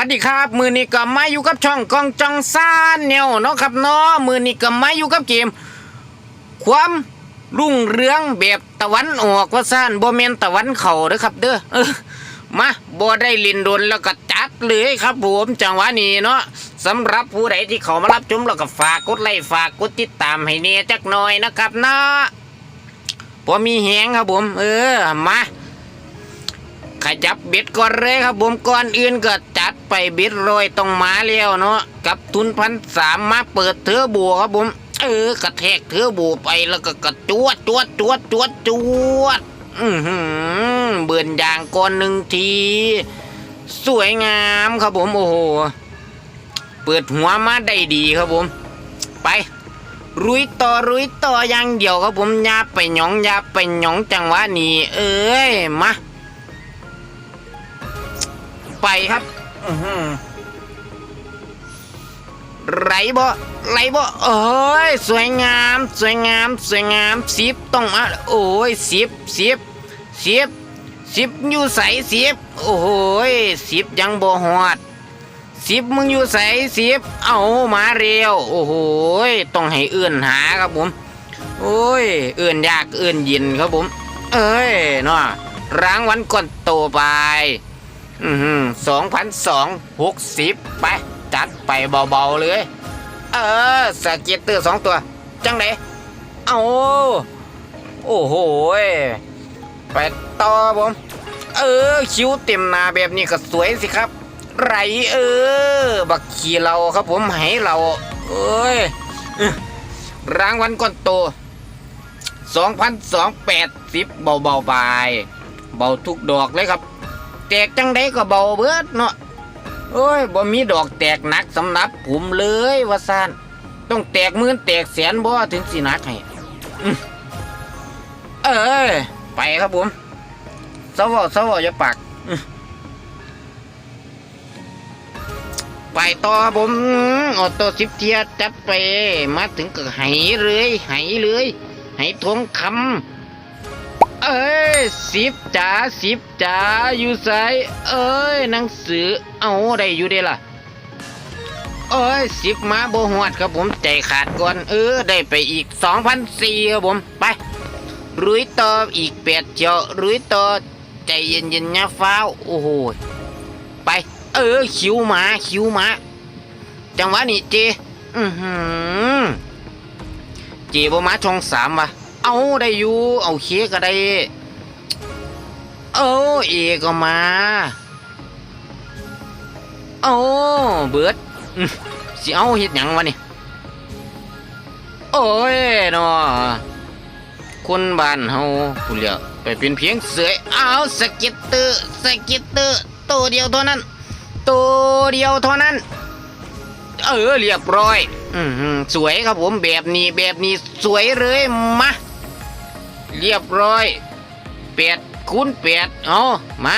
วัสดีครับ มือนี้ก็มาอยู่กับช่องกองจองซานเนวเนาะครับเนาะมือนี้ก็มาอยู่กับเกม ความรุ่งเรืองแบบตะวันออกว่าซ่านบ่แมนตะวันเข้าเด้อครับ เด้อออมาบ่ได้ลินโดนแล้วก็จัดเลยครับผมจังหวะนี้เนาะสำหรับผู้ใดที่เขามารับชมแล้วก็ฝากกดไลค์ฝากกดติดตามให้เนี่ยจักหน่อยนะครับเนาะพอมีแหงครับผม เออมา ขยับเบ็ดก่อนเลยครับผมก่อนอื่นก็จัดไปเบ็ดรอยต้องมาแล้วเนาะกับทุนพันสามมาเปิดเทอร์โบครับผมเออกระแทกเทอร์โบไปแล้วก็กระจวดจวดจวดจวดจวดอือหือเบื่อนยางก่อนหนึ่งที สวยงามครับผมโอ้โหเปิดหัวมาได้ดีครับผม ไปรุยต่อรุยต่ออย่างเดียวครับผมยาไปหยองยาไปหยองจังหวะนี้ เอ้ยมา ไปครับไหลบ่ไหลบ่โอ้ยสวยงาม สวยงาม สวยงามสิบต้องมาโอ้ยสิบสิบสิบสิบอยู่ใสสิบโอ้โหยสิบยังบ่หอดสิบมึงอยู่ใสสิบเอามาเร็ว โอ้โหยต้องให้เอื้อนหาครับผม โอ้ย เอื้อนยากเอื้อนยินครับผม เอ้ยเนาะรางวัลก่อนโตไป อืมสองพันสองหกสิบไป จัดไปเบาๆเลย เออสเก็ตเตอร์สองตัว จังไหนเอาโอ้โหไปต่อผม เออ คิ้วเต็มหน้าแบบนี้ก็สวยสิครับ ไรเออ บักขี่เราครับผมให้เรา เอ้ยรางวัลก้อนโตสองพันสองแปดสิบเบาๆไป เบาทุกดอกเลยครับ แตกจังได้ก็เบาเบิดเนาะโอ้ยบ่มีดอกแตกหนักสำหรับผมเลยว่าซ่านต้องแตกหมื่นแตกแสนบ่ถึงสินักให้อื้อเอ้ไปครับผมสวอสวออย่าปากไปต่อครับผมออโต้สิบเทียจัดไป มาถึงก็ไหเลยไหเลยไหทองคำ เอ้ยสิบจ๋าสิบจ๋าอยู่ไสเอ้ยหนังสือเอาได้อยู่เด้ล่ะเอ้ยสิบมาโบหวดครับผมใจขาดก่อนเออได้ไปอีกสองพันสี่ครับผมไปรุยต่ออีกแปดเจ้ารุยต่อใจเย็นเย็นๆนะฟ้าวโอ้โหไป เออคิวหมาคิวหมาจังหวะนี้เจอือหือเจบมาช่องสามวะ เอาได้อยู่เอาเคก็ได้ เอาเอก็มา เอาเบิดสิเอาเฮ็ดหยังวะนี่โอ้ยเนาะคนบ้านเฮาผู้เหลียวไปเป็นเพียงเสือเอาสก็ตเตอร์สก็ตเตอร์ตัวเดียวเท่านั้นตัวเดียวเท่านั้น เออเรียบร้อย อือหือสวยครับผมแบบนี้แบบนี้สวยเลยมา เรียบร้อยแปดคูณแปดเอามา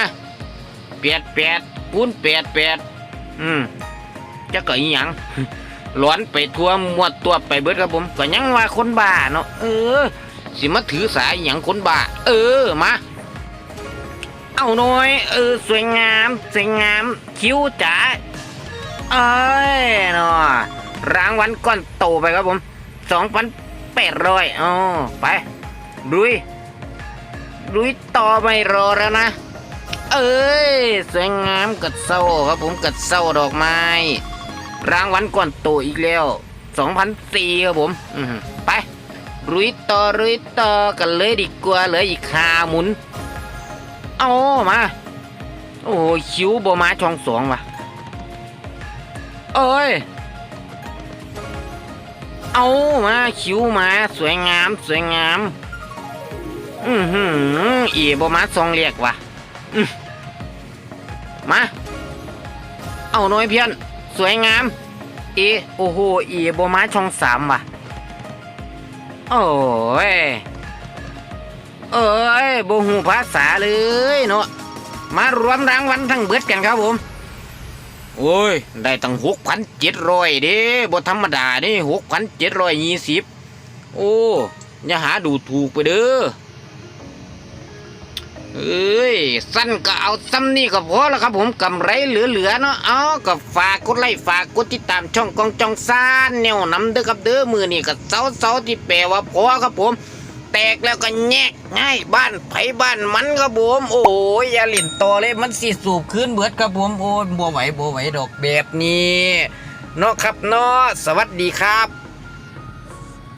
แปดแปดคูณแปดแปดอืมจะเก็อีหยังหลอนไปทั่วมวดตัวไปเบิดครับผมก็ยังว่าคนบ้าเนาะเออ สิมาถือสายอหย่างคนบ้า เออมาเอาหน่อย เออ สวยงาม สวยงาม คิ้วจ๋าเอ้ยเนาะรางวัลก้อนโตไปครับผมสองพันแปดร้อยอ๋อไป ลุยลุยต่อไม่รอแล้วนะ เอ้ยสวยงามกัดเศร้าครับผมกัดเศร้าดอกไม้ รางวัลก่อนโตอีกแล้วสองพันสี่ครับผมไปลุยต่อลุยต่อกันเลยดีกว่าเลยอีกขาหมุน เอามา โอ้คิวบมาช่องสองว่ะ เอ้ยเอามาคิวมาสวยงามสวยงาม อือหืออีบมาทรงเรียกว่ะมา เอาหน่อยเพี้ยน สวยงามเอโอ้โหอีบมาช่องสามว่ะโอ้ย เอ้ยบหูภาษาเลยเนาะมารวมรางวัลทั้งเบิดกันครับผม โอ้ย ได้ตั้งหกพันเจ็ดร้อยเด้บธรรมดาเด้หกพันเจ็ดร้อยยี่สิบโอ้ อย่าหาดูถูกไปเด้อ เอ้ย สั้นก็เอาซ้ำนี่ก็พอแล้วครับผมกำไรเหลือๆเนาะเอาก็ฝากกดไลค์ฝากกดติดตามช่องกองจองซานแนวน้ำเด้อครับเด้อมือนี่ก็เสาเสาที่แปลว่าพอครับผม แตกแล้วก็แยกง่ายบ้านไผบ้านมันครับผม โอ้ยอย่าเล่นต่อเลยมันสิสูบคืนเบิดครับผมโอ้ยบ่ไหวบ่ไหวดอกแบบนี้เนาะครับเนาะสวัสดีครับ